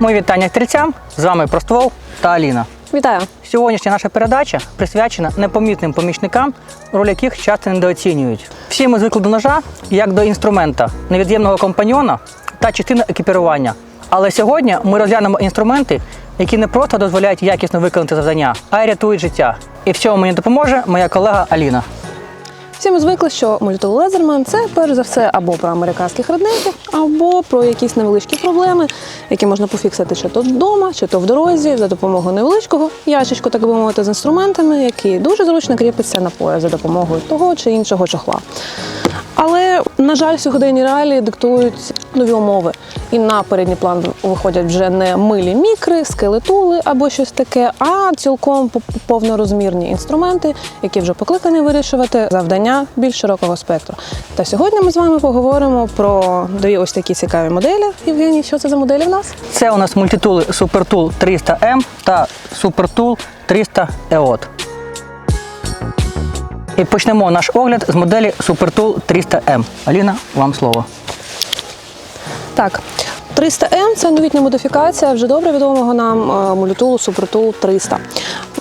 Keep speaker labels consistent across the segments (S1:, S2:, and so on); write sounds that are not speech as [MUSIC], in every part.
S1: Мої вітання стрільцям. З вами Проствол та Аліна.
S2: Вітаю!
S1: Сьогоднішня наша передача присвячена непомітним помічникам, роль яких часто недооцінюють. Всі ми звикли до ножа як до інструмента, невід'ємного компаньйона та частини екіпірування. Але сьогодні ми розглянемо інструменти, які не просто дозволяють якісно виконати завдання, а й рятують життя. І в цьому мені допоможе моя колега Аліна.
S2: Всі ми звикли, що мультитул Лезерман це перш за все або про американських родників, або про якісь невеличкі проблеми, які можна пофіксити чи то вдома, чи то в дорозі за допомогою невеличкого ящичку, так би мовити, з інструментами, які дуже зручно кріпиться на пояс за допомогою того чи іншого чохла. Але, на жаль, сьогоденні реалії диктують нові умови. І на передній план виходять вже не милі мікри, скелетули або щось таке, а цілком повнорозмірні інструменти, які вже покликані вирішувати завдання більш широкого спектру. Та сьогодні ми з вами поговоримо про дві ось такі цікаві моделі. Євгеній, що це за моделі в нас?
S1: Це у нас мультитули SuperTool 300M та SuperTool 300 EOT. І почнемо наш огляд з моделі SuperTool 300M. Аліна, вам слово.
S2: Так, 300М це новітня модифікація вже добре відомого нам е, молітулу Супертул 300.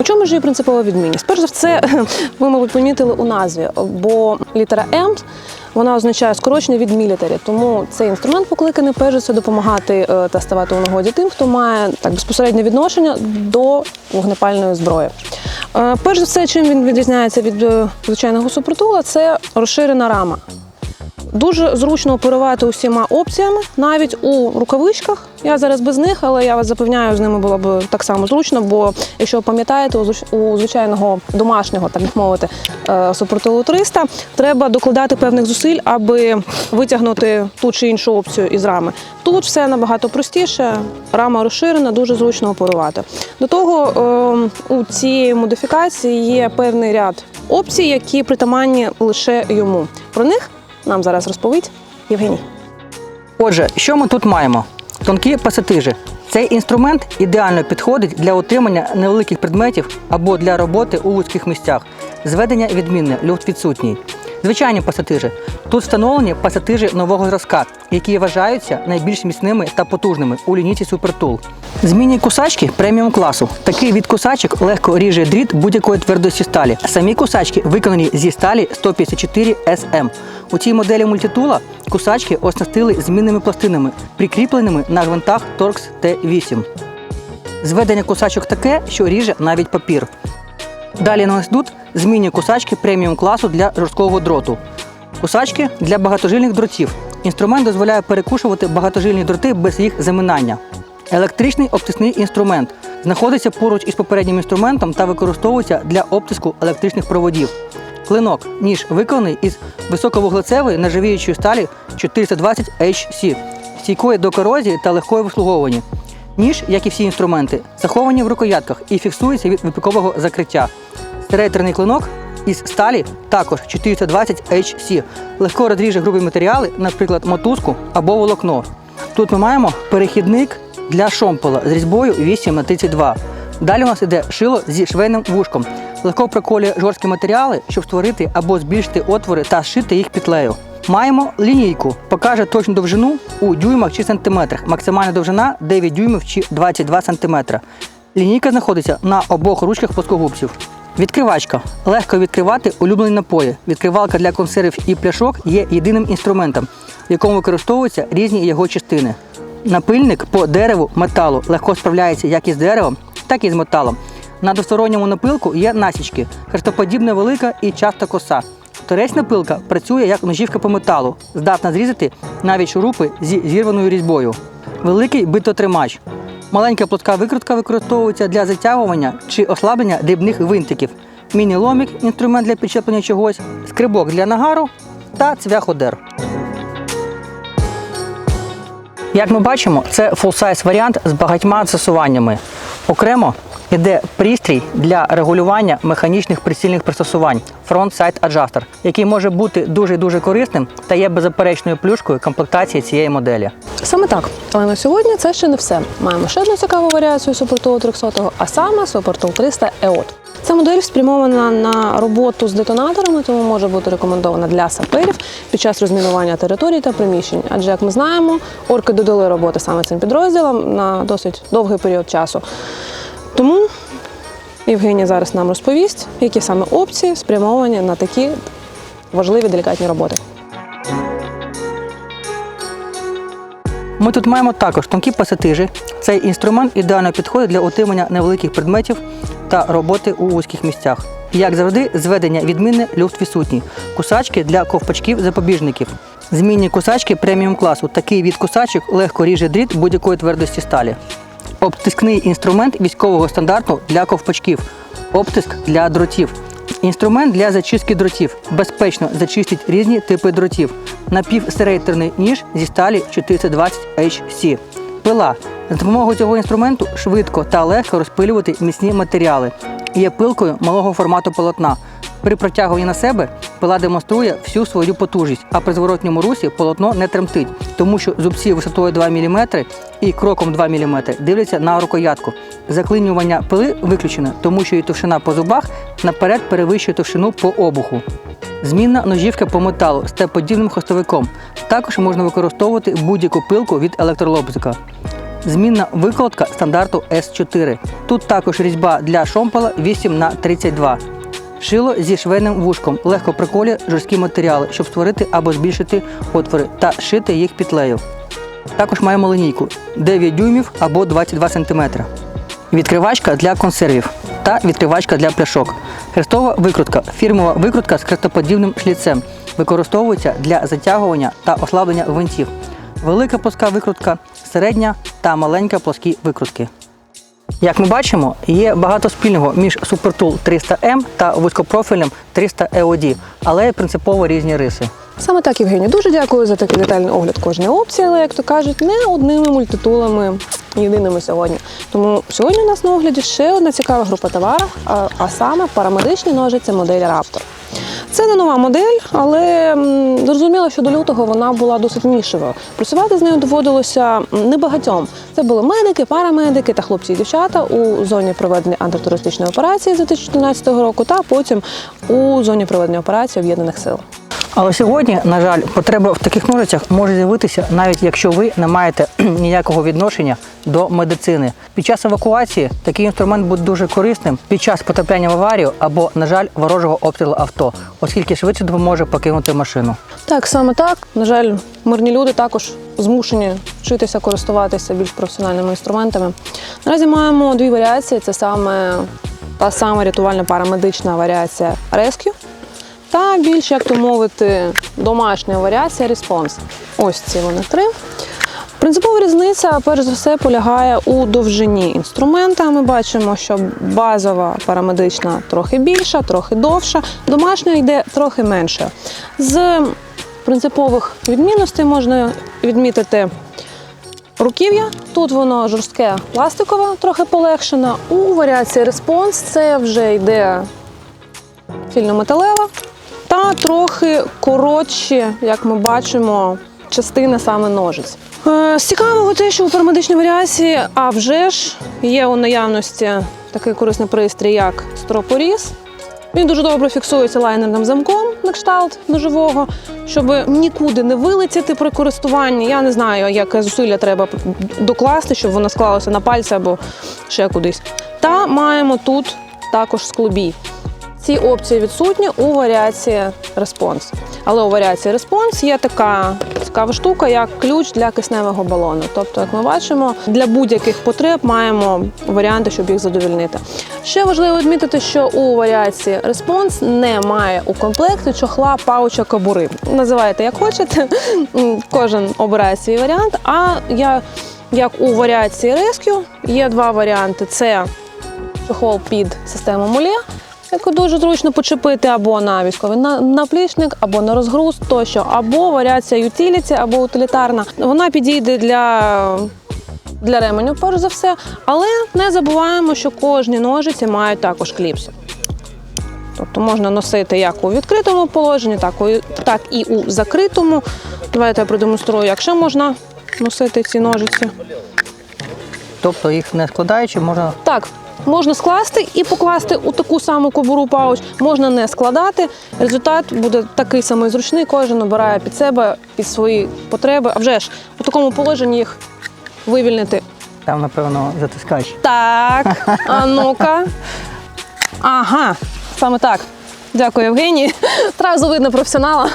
S2: У чому ж її принципова відмінність? Перш за все, [LAUGHS] ви, мабуть, помітили у назві, бо літера М вона означає скорочення від мілітарі. Тому цей інструмент покликаний перш за все допомагати е, та ставати у нагоді тим, хто має так безпосереднє відношення до вогнепальної зброї. Е, Перш за все, чим він відрізняється від звичайного супертула, це розширена рама. Дуже зручно оперувати усіма опціями, навіть у рукавичках. Я зараз без них, але я вас запевняю, з ними було б так само зручно. Бо якщо пам'ятаєте, у звичайного домашнього, так мовити, е, супротиву 300 треба докладати певних зусиль, аби витягнути ту чи іншу опцію із рами. Тут все набагато простіше, рама розширена, дуже зручно оперувати. До того е, у цій модифікації є певний ряд опцій, які притаманні лише йому. Про них нам зараз розповість Євгеній.
S1: Отже, що ми тут маємо? Тонкі пасатижі. Цей інструмент ідеально підходить для отримання невеликих предметів або для роботи у вузьких місцях. Зведення відмінне, люфт відсутній. Звичайні пасатижі. Тут встановлені пасатижі нового зразка, які вважаються найбільш міцними та потужними у лінійці SuperTool. Змінні кусачки преміум класу. Такий від кусачок легко ріже дріт будь-якої твердості сталі. Самі кусачки виконані зі сталі 154 SM. У цій моделі мультитула кусачки оснастили змінними пластинами, прикріпленими на гвинтах Torx T8. Зведення кусачок таке, що ріже навіть папір. Далі нас йдуть змінні кусачки преміум класу для жорсткого дроту. Кусачки для багатожильних дротів. Інструмент дозволяє перекушувати багатожильні дроти без їх заминання. Електричний обтисний інструмент знаходиться поруч із попереднім інструментом та використовується для обтиску електричних проводів. Клинок ніж виконаний із високовуглецевої нержавіючої сталі 420 HC, стійкої до корозії та легкої в. Ніж, як і всі інструменти, заховані в рукоятках і фіксується від випікового закриття. Серейтерний клинок із сталі також 420 HC. Легко розріже грубі матеріали, наприклад, мотузку або волокно. Тут ми маємо перехідник для шомпола з різьбою 8 на 32. Далі у нас іде шило зі швейним вушком. Легко проколює жорсткі матеріали, щоб створити або збільшити отвори та зшити їх петлею. Маємо лінійку, покаже точну довжину у дюймах чи сантиметрах. Максимальна довжина 9 дюймів чи 22 сантиметра. Лінійка знаходиться на обох ручках плоскогубців. Відкривачка. Легко відкривати улюблені напої. Відкривалка для консервів і пляшок є єдиним інструментом, в якому використовуються різні його частини. Напильник по дереву металу легко справляється як із деревом, так і з металом. На двосторонньому напилку є насічки, хрестоподібна велика і часто коса. Торецьна пилка працює як ножівка по металу, здатна зрізати навіть шурупи зі зірваною різьбою. Великий битотримач. Маленька плотка викрутка використовується для затягування чи ослаблення дрібних винтиків. Міні-ломік інструмент для підчеплення чогось, скрибок для нагару та цвяходер. Як ми бачимо, це full-size варіант з багатьма застосуваннями. Окремо йде пристрій для регулювання механічних прицільних пристосувань Front Sight Adjuster, який може бути дуже дуже корисним та є беззаперечною плюшкою комплектації цієї моделі.
S2: Саме так. Але на сьогодні це ще не все. Маємо ще одну цікаву варіацію Супертулу 300, а саме Супертул 300 EOT. Ця модель спрямована на роботу з детонаторами, тому може бути рекомендована для саперів під час розмінування територій та приміщень. Адже, як ми знаємо, орки додали роботи саме цим підрозділам на досить довгий період часу. Тому Євгенія зараз нам розповість, які саме опції спрямовані на такі важливі делікатні роботи.
S1: Ми тут маємо також тонкі пасатижі. Цей інструмент ідеально підходить для отримання невеликих предметів та роботи у вузьких місцях. Як завжди, зведення відмінне, люфт відсутній. Кусачки для ковпачків запобіжників. Змінні кусачки преміум класу. Такий від кусачок легко ріже дріт будь-якої твердості сталі. Обтискний інструмент військового стандарту для ковпачків. Обтиск для дротів. Інструмент для зачистки дротів. Безпечно зачистить різні типи дротів. Напівсерейтерний ніж зі сталі 420 HC. Пила. За допомогою цього інструменту швидко та легко розпилювати міцні матеріали. Є пилкою малого формату полотна. При протягуванні на себе пила демонструє всю свою потужність, а при зворотньому русі полотно не тремтить, тому що зубці висотою 2 мм і кроком 2 мм дивляться на рукоятку. Заклинювання пили виключено, тому що її товщина по зубах наперед перевищує товщину по обуху. Змінна ножівка по металу з Т-подібним хвостовиком. Також можна використовувати будь-яку пилку від електролобзика. Змінна викладка стандарту С4. Тут також різьба для шомпола 8 на 32 Шило зі швейним вушком легко приколює жорсткі матеріали, щоб створити або збільшити отвори та шити їх петлею. Також маємо линійку 9 дюймів або 22 см. Відкривачка для консервів та відкривачка для пляшок. Хрестова викрутка фірмова викрутка з хрестоподібним шліцем. Використовується для затягування та ослаблення гвинтів. Велика плоска викрутка, середня та маленька плоскі викрутки. Як ми бачимо, є багато спільного між SuperTool 300M та вузькопрофільним 300 EOD, але принципово різні риси.
S2: Саме так, Євгенія, дуже дякую за такий детальний огляд кожної опції, але як то кажуть, не одними мультитулами єдиними сьогодні. Тому сьогодні у нас на огляді ще одна цікава група товарів, а, саме парамедичні ножиці моделі Raptor. Це не нова модель, але зрозуміло, що до лютого вона була досить нішевою. Працювати з нею доводилося небагатьом. Це були медики, парамедики та хлопці і дівчата у зоні проведення антитерористичної операції з 2014 року, та потім у зоні проведення операції Об'єднаних сил.
S1: Але сьогодні, на жаль, потреба в таких ножицях може з'явитися, навіть якщо ви не маєте [CLEARS THROAT] ніякого відношення до медицини. Під час евакуації такий інструмент буде дуже корисним під час потрапляння в аварію або, на жаль, ворожого обстрілу авто, оскільки швидше допоможе покинути машину.
S2: Так, саме так. На жаль, мирні люди також змушені вчитися користуватися більш професіональними інструментами. Наразі маємо дві варіації: це саме та сама рятувальна парамедична варіація Rescue та більш, як то мовити, домашня варіація Response. Ось ці вони три. Принципова різниця, перш за все, полягає у довжині інструмента. Ми бачимо, що базова парамедична трохи більша, трохи довша, домашня йде трохи менше. З принципових відмінностей можна відмітити руків'я. Тут воно жорстке пластикове, трохи полегшено. У варіації Response це вже йде цільнометалева та трохи коротші, як ми бачимо, частини саме ножиць. Е, З цікавого те, що у парамедичній варіації, а вже ж є у наявності такий корисний пристрій, як стропоріз. Він дуже добре фіксується лайнерним замком на кшталт ножового, щоб нікуди не вилетіти при користуванні. Я не знаю, яке зусилля треба докласти, щоб воно склалося на пальці або ще кудись. Та маємо тут також склобій. Ці опції відсутні у варіації Response. Але у варіації Response є така цікава штука, як ключ для кисневого балону. Тобто, як ми бачимо, для будь-яких потреб маємо варіанти, щоб їх задовільнити. Ще важливо відмітити, що у варіації Response немає у комплекті чохла пауча кобури. Називайте як хочете, кожен обирає свій варіант. А я, як у варіації Rescue, є два варіанти: це чохол під систему Молє, яку дуже зручно почепити або на військовий на- наплічник, або на розгруз тощо, або варіація utility, або утилітарна. Вона підійде для, для ременю, перш за все, але не забуваємо, що кожні ножиці мають також кліпси. Тобто можна носити як у відкритому положенні, так і у закритому. Давайте я продемонструю, як ще можна носити ці ножиці.
S1: Тобто їх не складаючи, можна
S2: Так, Можна скласти і покласти у таку саму кобуру пауч, можна не складати. Результат буде такий самий зручний, кожен обирає під себе, під свої потреби. А вже ж у такому положенні їх вивільнити.
S1: Там, напевно, затискач.
S2: Так, а ну-ка. [LAUGHS] Ага, саме так. Дякую, Євгеній. Одразу видно професіонала.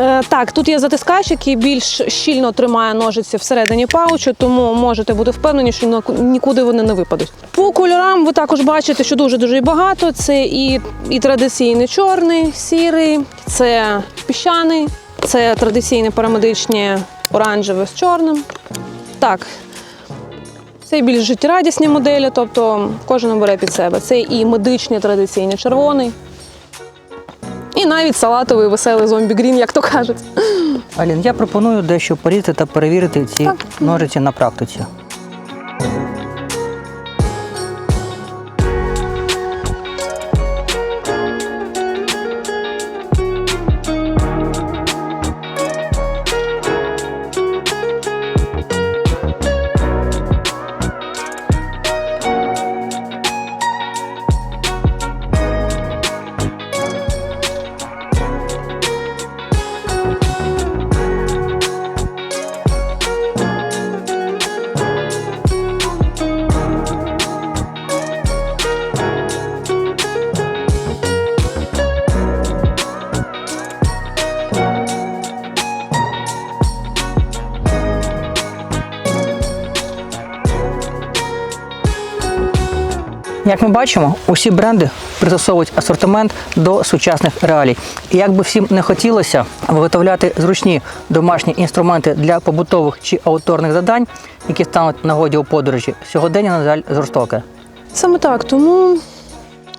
S2: Е, так, тут є затискач, який більш щільно тримає ножиці всередині паучу, тому можете бути впевнені, що нікуди вони не випадуть. По кольорам ви також бачите, що дуже дуже багато. Це і, і традиційний чорний, сірий, це піщаний, це традиційні парамедичні оранжевий з чорним. Так, це і більш життєрадісні моделі, тобто кожен обере під себе. Це і медичний традиційний червоний, і навіть салатовий веселий зомбі грін, як то кажуть.
S1: Алін, я пропоную дещо порізати та перевірити ці ножиці на практиці. Як ми бачимо, усі бренди пристосовують асортимент до сучасних реалій. І як би всім не хотілося виготовляти зручні домашні інструменти для побутових чи ауторних завдань, які стануть нагоді у подорожі, сьогодення, на жаль, жорстоке.
S2: Саме так, тому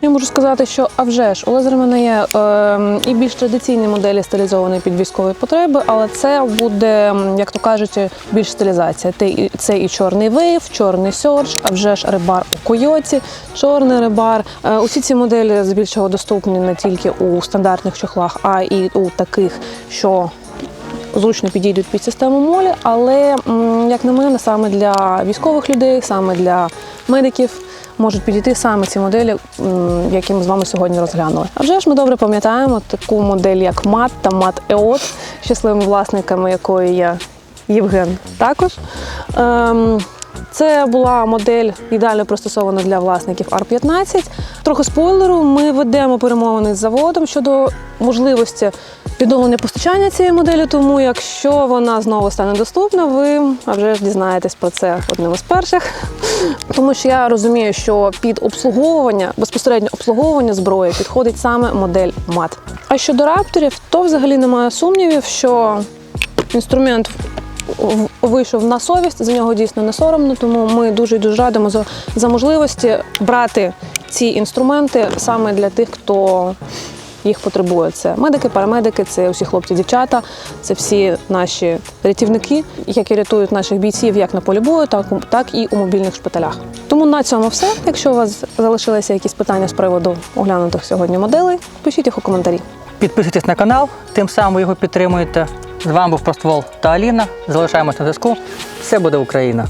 S2: я можу сказати, що а вже ж у Лазермана є е, і більш традиційні моделі стилізовані під військові потреби, але це буде, як то кажуть, більш стилізація. Це і чорний вейв, чорний сьорж, а вже ж рибар у койоті, чорний рибар. Е, Усі ці моделі здебільшого доступні не тільки у стандартних чохлах, а і у таких, що зручно підійдуть під систему молі, але як на мене, саме для військових людей, саме для медиків можуть підійти саме ці моделі, які ми з вами сьогодні розглянули. А вже ж ми добре пам'ятаємо таку модель, як МАТ та МАТ ЕОТ, щасливими власниками якої є Євген також. Це була модель ідеально пристосована для власників R15. Трохи спойлеру, ми ведемо перемовини з заводом щодо можливості відновлення постачання цієї моделі. Тому, якщо вона знову стане доступна, ви вже ж дізнаєтесь про це одним із перших. Тому що я розумію, що під обслуговування, безпосередньо обслуговування зброї підходить саме модель МАТ. А щодо рапторів, то взагалі немає сумнівів, що інструмент вийшов на совість, за нього дійсно не соромно, тому ми дуже дуже радимо за, за можливості брати ці інструменти саме для тих, хто їх потребує. Це медики, парамедики, це усі хлопці, дівчата, це всі наші рятівники, які рятують наших бійців як на полі бою, так, так і у мобільних шпиталях. Тому на цьому все. Якщо у вас залишилися якісь питання з приводу оглянутих сьогодні моделей, пишіть їх у коментарі.
S1: Підписуйтесь на канал, тим самим його підтримуєте. З вами був Проствол та Аліна. Залишаємось на зв'язку. Все буде Україна!